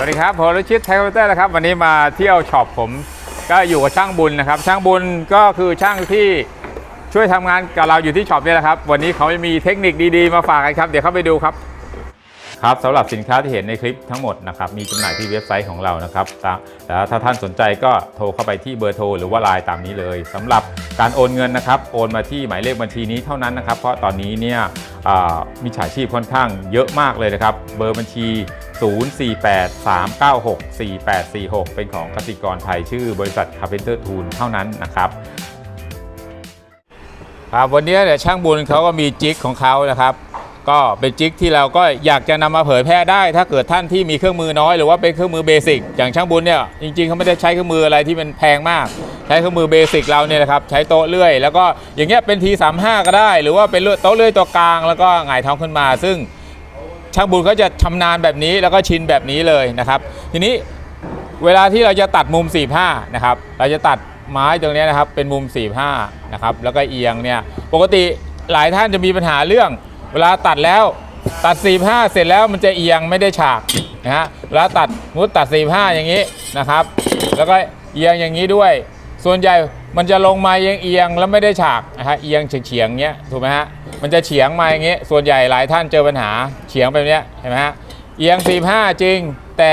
สวัสดีครับผมรชิตไทยคอมพิวเตอร์นะครับ วันนี้มาเที่ยวช็อปผมก็อยู่กับช่างบุญนะครับ ช่างบุญก็คือช่างที่ช่วยทำงานกับเราอยู่ที่ช็อปนี่แหละครับ วันนี้เขาจะมีเทคนิคดีๆ มาฝากกันครับ เดี๋ยวเข้าไปดูครับ ครับสำหรับสินค้าที่เห็นในคลิปทั้งหมดนะครับมีจำหน่ายที่เว็บไซต์ของเรานะครับแล้วถ้าท่านสนใจก็โทรเข้าไปที่เบอร์โทรหรือว่าไลน์ตามนี้เลยสำหรับการโอนเงินนะครับ โอนมาที่หมายเลขบัญชีนี้เท่านั้นนะครับ เพราะตอนนี้เนี่ย มีฉาชีพค่อนข้างเยอะมากเลยนะครับ เบอร์บัญชี 0483964846 เป็นของกสิกรไทยชื่อบริษัท Carpenter Tool เท่านั้นนะครับครับวันนี้เนี่ยช่างบุญเขาก็มีจิกของเขานะครับ ก็เป็นจิกที่เราก็อยากจะนำมาเผยแพร่ได้ ถ้าเกิดท่านที่มีเครื่องมือน้อยหรือว่าเป็นเครื่องมือเบสิกอย่างช่างบุญเนี่ยจริงๆเขาไม่ได้ใช้เครื่องมืออะไรที่มันแพงมาก ใช้เครื่องมือเบสิกเราเนี่ยนะครับใช้โต๊ะเลื่อย แล้วก็อย่างเงี้ยเป็นทีสามห้าก็ได้ หรือว่าเป็นโต๊ะเลื่อยตัวกลาง แล้วก็หงายท้องขึ้นมา ซึ่งช่างบุญเขาจะชำนาญแบบนี้แล้วก็ชินแบบนี้เลยนะครับทีนี้เวลาที่เราจะตัดมุม 45นะครับเราจะตัดไม้ตรงนี้นะครับเป็นมุม 45นะครับแล้วก็เอียงเนี่ยปกติหลายท่านจะมีปัญหาเรื่อง เวลาตัดแล้วตัด 45 เสร็จแล้วมันจะเอียงไม่ได้ฉากนะฮะเวลาตัดมุดตัด 45 อย่างนี้นะครับ แล้วก็เอียงอย่างนี้ด้วย ส่วนใหญ่มันจะลงมาเอียงเอียงแล้วไม่ได้ฉากนะฮะเอียงเฉียงๆเงี้ยถูกไหมฮะมันจะเฉียงมาอย่างงี้ ส่วนใหญ่หลายท่านเจอปัญหาเฉียงแบบเนี้ยเห็นไหมฮะเอียง 45 จริง แต่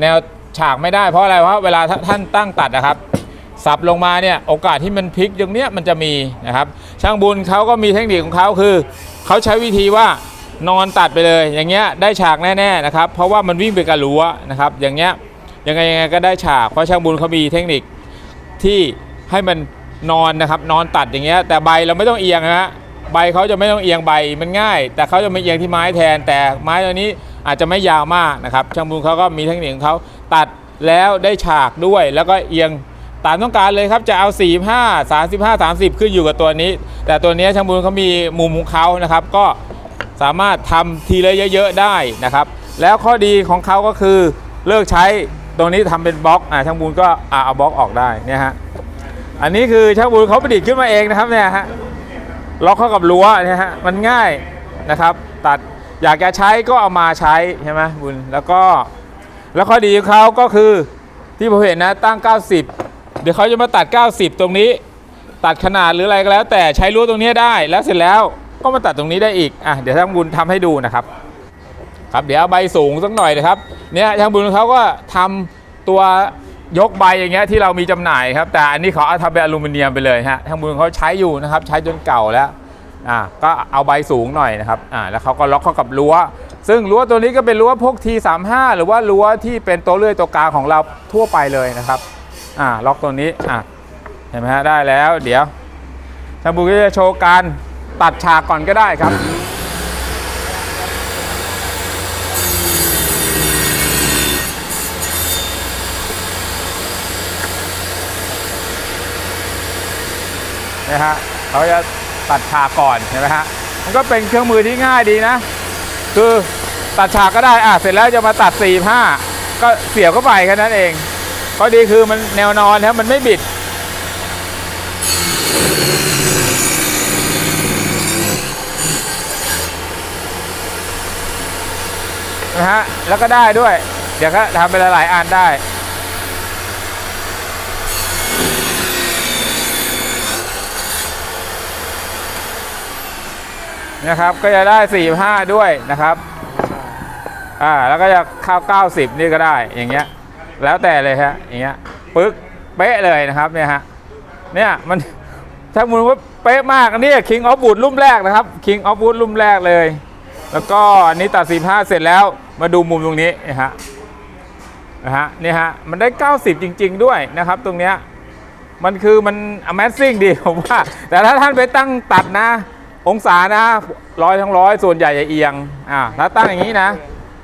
แนวฉากไม่ได้เพราะอะไรเพราะเวลาท่านตั้งตัดนะครับสับลงมาเนี่ยโอกาสที่มันพลิกตรงเนี้ยมันจะมีนะครับ ช่างบุญเขาก็มีเทคนิคของเขาคือ เขาใช้วิธีว่านอนตัดไปเลยอย่างเงี้ยได้ฉากแน่ๆนะครับ เพราะว่ามันวิ่งไปกับรั้วนะครับอย่างเงี้ยยังไงยังไงก็ได้ฉากเพราะช่างบุญเขามีเทคนิคที่ให้มันนอนนะครับนอนตัดอย่างเงี้ยแต่ใบเราไม่ต้องเอียงนะฮะใบเขาจะไม่ต้องเอียงใบมันง่าย แต่เขาจะไม่เอียงที่ไม้แทน แต่ไม้ตัวนี้อาจจะไม่ยาวมากนะครับช่างบุญเขาก็มีเทคนิคของเขาตัดแล้วได้ฉากด้วยแล้วก็เอียง ตามต้องการเลยครับจะเอา 45 35 30 ขึ้นอยู่กับตัวนี้ แต่ตัวนี้ช่างบุญเขามีมุมของเขานะครับ ก็สามารถทำทีละเยอะๆได้นะครับ แล้วข้อดีของเขาก็คือเลิกใช้ตรงนี้ทำเป็นบล็อกอ่าช่างบุญก็เอาบล็อกออกได้เนี่ยฮะอันนี้คือช่างบุญเขาประดิษฐ์ขึ้นมาเองนะครับเนี่ยฮะล็อกเข้ากับรั้วเนี่ยฮะมันง่ายนะครับ ตัดอยากจะใช้ก็เอามาใช้ใช่ไหมบุญแล้วก็แล้วข้อดีของเขาก็คือที่ผมเห็นนะตั้ง 90 เดี๋ยวเขาจะมาตัด 90 ตรงนี้ ตัดขนาดหรืออะไรก็แล้ว แต่ใช้รั้วตรงนี้ได้แล้วเสร็จแล้วก็มาตัดตรงนี้ได้อีกอะเดี๋ยวช่างบุญทำให้ดูนะครับ ครับเดี๋ยวใบสูงสักหน่อยนะครับเนี่ยช่างบุญเขาก็ทำตัวยกใบอย่างเงี้ยที่เรามีจำหน่ายครับ แต่อันนี้เขาเอาทำเป็นอลูมิเนียมไปเลยฮะช่างบุญเขาใช้อยู่นะครับใช้จนเก่าแล้วอ่าก็เอาใบสูงหน่อยนะครับอ่าแล้วเขาก็ล็อกเข้ากับรั้ว ซึ่งรั้วตัวนี้ก็เป็นรั้วพวก T35 หรือว่ารั้วที่เป็นตัวเลื่อยตัวกลางของเราทั่วไปเลยนะครับ อ่าล็อกตัวนี้อ่าเห็นไหมฮะได้แล้วเดี๋ยวชางบุก็จะโชว์การตัดฉากก่อนก็ได้ครับนะฮะเขาจะตัดฉากก่อนเห็นไหมฮะมันก็เป็นเครื่องมือที่ง่ายดีนะ คือตัดฉากก็ได้อะเสร็จแล้วจะมาตัด 4 5 ก็เสียบเข้าไปแค่นั้นเอง ข้อดีคือมันแนวนอนครับมันไม่บิด นะฮะ แล้วก็ได้ด้วย เดี๋ยวก็ทำเป็นหลายๆอันได้นะครับก็จะได้ 45 ด้วยนะครับ อ่า แล้วก็จะเข้า 90 นี่ก็ได้อย่างเงี้ย แล้วแต่เลยฮะอย่างเงี้ยปึ๊กเป๊ะเลยนะครับเนี่ยฮะเนี่ยมันถ้ามูลว่าเป๊ะมากอันนี้ King of Wood รุ่มแรกนะครับ King of Wood รุ่มแรกเลย แล้วก็อันนี้ตัด 45 เสร็จแล้วมาดูมุมตรงนี้นะฮะนะฮะนี่ฮะมันได้ 90 จริง ๆ ด้วยนะครับ ตรงเนี้ยมันคือมัน Amazing ดีผมว่า แต่ถ้าท่านไปตั้งตัดนะ องศานะร้อยทั้งร้อยส่วนใหญ่จะเอียงอ่าถ้าตั้งอย่างนี้นะ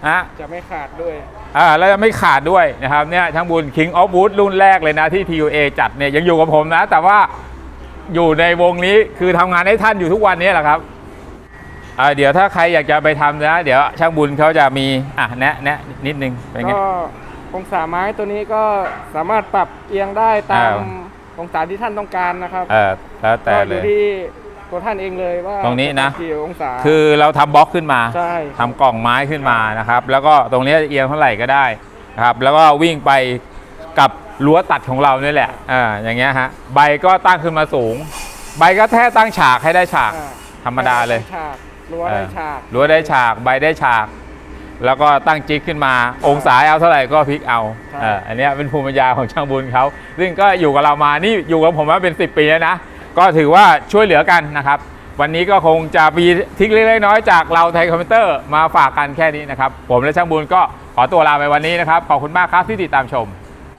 ฮะจะไม่ขาดด้วย อ่าแล้วจะไม่ขาดด้วยนะครับเนี่ยช่างบุญ King of Wood รุ่นแรกเลยนะที่ TUA จัดเนี่ยยังอยู่กับผมนะ แต่ว่าอยู่ในวงนี้คือทำงานให้ท่านอยู่ทุกวันนี้แหละครับอ่าเดี๋ยวถ้าใครอยากจะไปทำนะ เดี๋ยวช่างบุญเขาจะมีอะแนะแนะนิดนึงเป็นไง ก็องศาไม้ตัวนี้ก็สามารถปรับเอียงได้ตามอ่า องศาที่ท่านต้องการนะครับ เออแล้วแต่ก็อเลยู่ย ที่ ตัวท่านเองเลยว่าตรงนี้นะกี่องศาคือเราทำบล็อกขึ้นมาใช่ทำกล่องไม้ขึ้นมานะครับ แล้วก็ตรงนี้เอียงเท่าไหร่ก็ได้ครับ แล้วก็วิ่งไปกับรั้วตัดของเรานี่แหละอ่าอย่างเงี้ยฮะใบก็ตั้งขึ้นมาสูง ใบก็แค่ตั้งฉากให้ได้ฉากอ่าธรรมดาเลยฉากรั้วได้ฉากรั้วได้ฉากใบได้ฉาก แล้วก็ตั้งจิ๊กขึ้นมา องศาเอาเท่าไหร่ก็พลิกเอาใช่เอออันเนี้ยเป็นภูมิปัญญาของช่างบุญเขาซึ่งก็อยู่กับเรามานี่อยู่กับผมมาเป็น 10 ปีแล้วนะ ก็ถือว่าช่วยเหลือกันนะครับ วันนี้ก็คงจะมีทิ้งเล็กๆน้อยๆจากเราไทยคอมพิวเตอร์มาฝากกันแค่นี้นะครับ ผมและช่างบุญก็ขอตัวลาไปวันนี้นะครับ ขอบคุณมากครับที่ติดตามชม